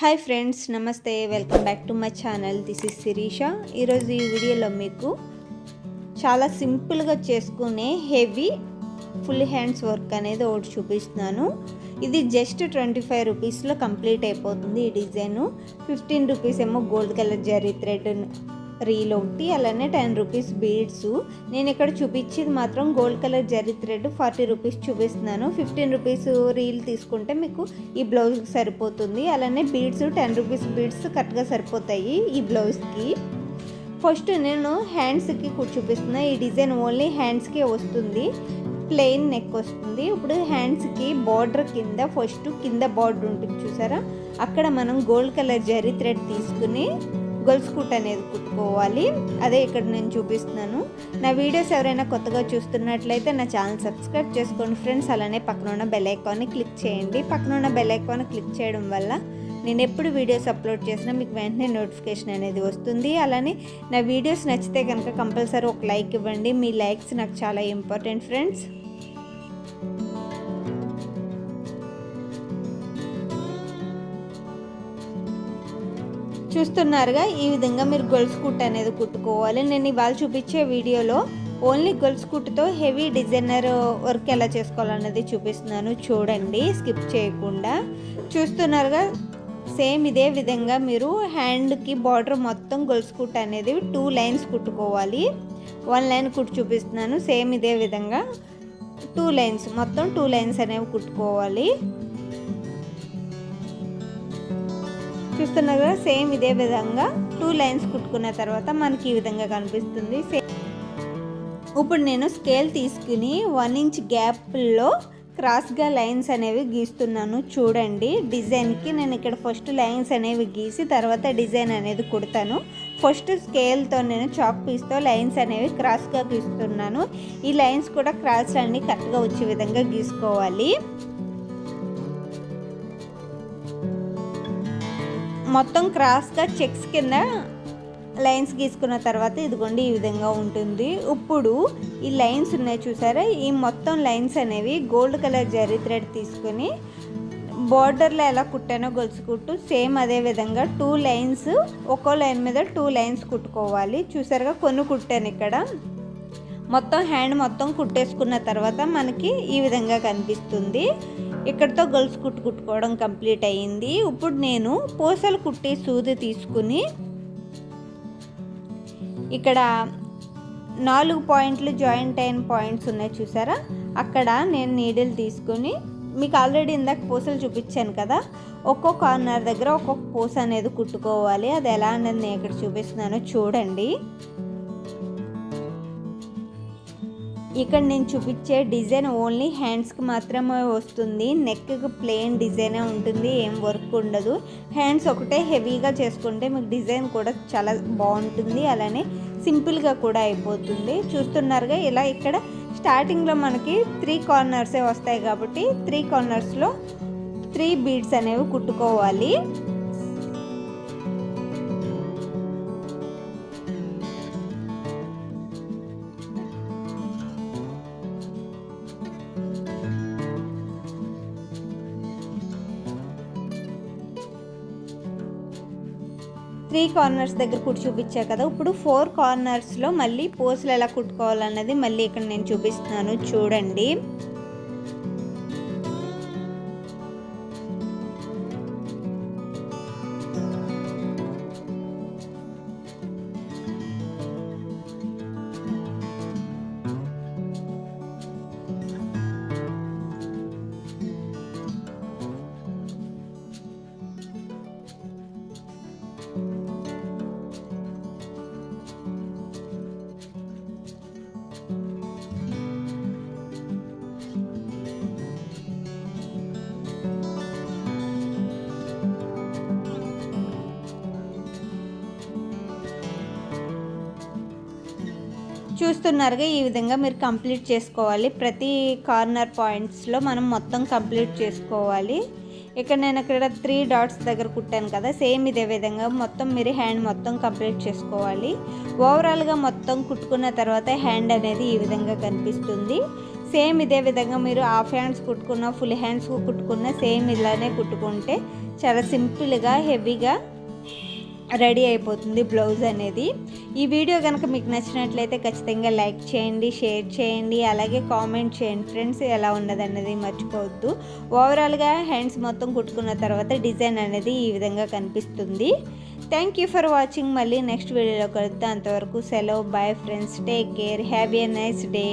Hi friends నమస్తే welcome back to my channel this is Sirisha ఈరోజు ఈ వీడియోలో మీకు చాలా సింపుల్గా చేసుకునే హెవీ ఫుల్ హ్యాండ్స్ వర్క్ అనేది ఒకటి చూపిస్తున్నాను. ఇది జస్ట్ ట్వంటీ ఫైవ్ రూపీస్లో కంప్లీట్ అయిపోతుంది ఈ డిజైను. ఫిఫ్టీన్ రూపీస్ ఏమో gold colour zari thread reel ఒకటి అలానే టెన్ రూపీస్ బీడ్స్ నేను ఇక్కడ చూపించేది మాత్రం gold colour zari thread forty rupees చూపిస్తున్నాను. ఫిఫ్టీన్ రూపీస్ రీల్ తీసుకుంటే మీకు ఈ బ్లౌజ్కి సరిపోతుంది. అలానే బీడ్స్ టెన్ రూపీస్ బీడ్స్ కరెక్ట్గా సరిపోతాయి ఈ బ్లౌజ్కి. ఫస్ట్ నేను హ్యాండ్స్కి కూడా చూపిస్తున్నా. ఈ డిజైన్ ఓన్లీ హ్యాండ్స్కే వస్తుంది. ప్లెయిన్ నెక్ వస్తుంది. ఇప్పుడు హ్యాండ్స్కి బార్డర్ కింద ఫస్ట్ కింద బార్డర్ ఉంటుంది చూసారా? అక్కడ మనం గోల్డ్ కలర్ జరీ థ్రెడ్ తీసుకుని గొలుసు కుట్ అనేది కుట్టుకోవాలి. అదే ఇక్కడ నేను చూపిస్తున్నాను. నా వీడియోస్ ఎవరైనా కొత్తగా చూస్తున్నట్లయితే నా ఛానల్ సబ్స్క్రైబ్ చేసుకోండి ఫ్రెండ్స్. అలానే పక్కన ఉన్న బెల్ ఐకాన్ని క్లిక్ చేయండి. పక్కన ఉన్న బెల్ క్లిక్ చేయడం వల్ల నేను ఎప్పుడు వీడియోస్ అప్లోడ్ చేసినా మీకు వెంటనే నోటిఫికేషన్ అనేది వస్తుంది. అలానే నా వీడియోస్ నచ్చితే కనుక కంపల్సరీ ఒక లైక్ ఇవ్వండి. మీ లైక్స్ నాకు చాలా ఇంపార్టెంట్ ఫ్రెండ్స్. చూస్తున్నారుగా ఈ విధంగా మీరు గొలుసు కుట్టు అనేది కుట్టుకోవాలి. నేను ఇవాళ చూపించే వీడియోలో ఓన్లీ గొలుసు కుట్టుతో హెవీ డిజైనర్ వర్క్ ఎలా చేసుకోవాలన్నది చూపిస్తున్నాను. చూడండి స్కిప్ చేయకుండా. చూస్తున్నారుగా సేమ్ ఇదే విధంగా మీరు హ్యాండ్కి బార్డర్ మొత్తం గొలుసు కుట్టు అనేది టూ లైన్స్ కుట్టుకోవాలి. వన్ లైన్ కుట్టు చూపిస్తున్నాను సేమ్ ఇదే విధంగా. టూ లైన్స్ మొత్తం టూ లైన్స్ అనేవి కుట్టుకోవాలి. చూస్తున్నారు కదా సేమ్ ఇదే విధంగా టూ లైన్స్ కుట్టుకున్న తర్వాత మనకి ఈ విధంగా కనిపిస్తుంది. ఇప్పుడు నేను స్కేల్ తీసుకుని వన్ ఇంచ్ గ్యాప్లో క్రాస్గా లైన్స్ అనేవి గీస్తున్నాను. చూడండి డిజైన్కి నేను ఇక్కడ ఫస్ట్ లైన్స్ అనేవి గీసి తర్వాత డిజైన్ అనేది కుడతాను. ఫస్ట్ స్కేల్తో నేను చాక్ పీస్తో లైన్స్ అనేవి క్రాస్గా గీస్తున్నాను. ఈ లైన్స్ కూడా క్రాస్ అన్ని కరెక్ట్గా వచ్చే విధంగా గీసుకోవాలి. మొత్తం క్రాస్గా చెక్స్ కింద లైన్స్ గీసుకున్న తర్వాత ఇదిగోండి ఈ విధంగా ఉంటుంది. ఇప్పుడు ఈ లైన్స్ ఉన్నాయి చూసారా? ఈ మొత్తం లైన్స్ అనేవి గోల్డ్ కలర్ జరీ థ్రెడ్ తీసుకొని బార్డర్లో ఎలా కుట్టానో గొలుసు కుట్టు సేమ్ అదే విధంగా టూ లైన్స్ ఒక్కో లైన్ మీద టూ లైన్స్ కుట్టుకోవాలి. చూసారుగా కొన్ని కుట్టాను ఇక్కడ. మొత్తం హ్యాండ్ మొత్తం కుట్టేసుకున్న తర్వాత మనకి ఈ విధంగా కనిపిస్తుంది. ఇక్కడతో గొలుసు కుట్టు కుట్టుకోవడం కంప్లీట్ అయ్యింది. ఇప్పుడు నేను పూసలు కుట్టి సూది తీసుకుని ఇక్కడ నాలుగు పాయింట్లు జాయింట్ అయిన పాయింట్స్ ఉన్నాయి చూసారా? అక్కడ నేను నీడిల్ తీసుకుని మీకు ఆల్రెడీ ఇందాక పూసలు చూపించాను కదా ఒక్కో కార్నర్ దగ్గర ఒక్కొక్క పూస అనేది కుట్టుకోవాలి. అది ఎలా అనేది నేను ఇక్కడ చూపిస్తున్నానో చూడండి. ఇక్కడ నేను చూపించే డిజైన్ ఓన్లీ హ్యాండ్స్కి మాత్రమే వస్తుంది. నెక్కి ప్లెయిన్ డిజైనే ఉంటుంది. ఏం వర్క్ ఉండదు. హ్యాండ్స్ ఒకటే హెవీగా చేసుకుంటే మీకు డిజైన్ కూడా చాలా బాగుంటుంది. అలానే సింపుల్గా కూడా అయిపోతుంది. చూస్తున్నారుగా ఇలా ఇక్కడ స్టార్టింగ్లో మనకి త్రీ కార్నర్సే వస్తాయి కాబట్టి త్రీ కార్నర్స్లో త్రీ బీడ్స్ అనేవి కుట్టుకోవాలి. త్రీ కార్నర్స్ దగ్గర కుట్టి చూపించా కదా ఇప్పుడు ఫోర్ కార్నర్స్లో మళ్ళీ పోసులు ఎలా కుట్టుకోవాలన్నది మళ్ళీ ఇక్కడ నేను చూపిస్తున్నాను చూడండి. చూస్తున్నారుగా ఈ విధంగా మీరు కంప్లీట్ చేసుకోవాలి. ప్రతి కార్నర్ పాయింట్స్లో మనం మొత్తం కంప్లీట్ చేసుకోవాలి. ఇక్కడ నేను ఇక్కడ త్రీ డాట్స్ దగ్గర కుట్టాను కదా సేమ్ ఇదే విధంగా మొత్తం మీరు హ్యాండ్ మొత్తం కంప్లీట్ చేసుకోవాలి. ఓవరాల్గా మొత్తం కుట్టుకున్న తర్వాత హ్యాండ్ అనేది ఈ విధంగా కనిపిస్తుంది. సేమ్ ఇదే విధంగా మీరు హాఫ్ హ్యాండ్స్ కుట్టుకున్న ఫుల్ హ్యాండ్స్ కుట్టుకున్న సేమ్ ఇలానే కుట్టుకుంటే చాలా సింపుల్గా హెవీగా రెడీ అయిపోతుంది బ్లౌజ్ అనేది. ఈ వీడియో కనుక మీకు నచ్చినట్లయితే ఖచ్చితంగా లైక్ చేయండి షేర్ చేయండి అలాగే కామెంట్ చేయండి. ఫ్రెండ్స్ ఎలా ఉన్నదన్నది మర్చిపోవద్దు. ఓవరాల్గా హ్యాండ్స్ మొత్తం కుట్టుకున్న తర్వాత డిజైన్ అనేది ఈ విధంగా కనిపిస్తుంది. థ్యాంక్ యూ ఫర్ వాచింగ్ మళ్ళీ నెక్స్ట్ వీడియోలో కలుద్దాం. అంతవరకు సెలవు. Bye friends take care have a nice day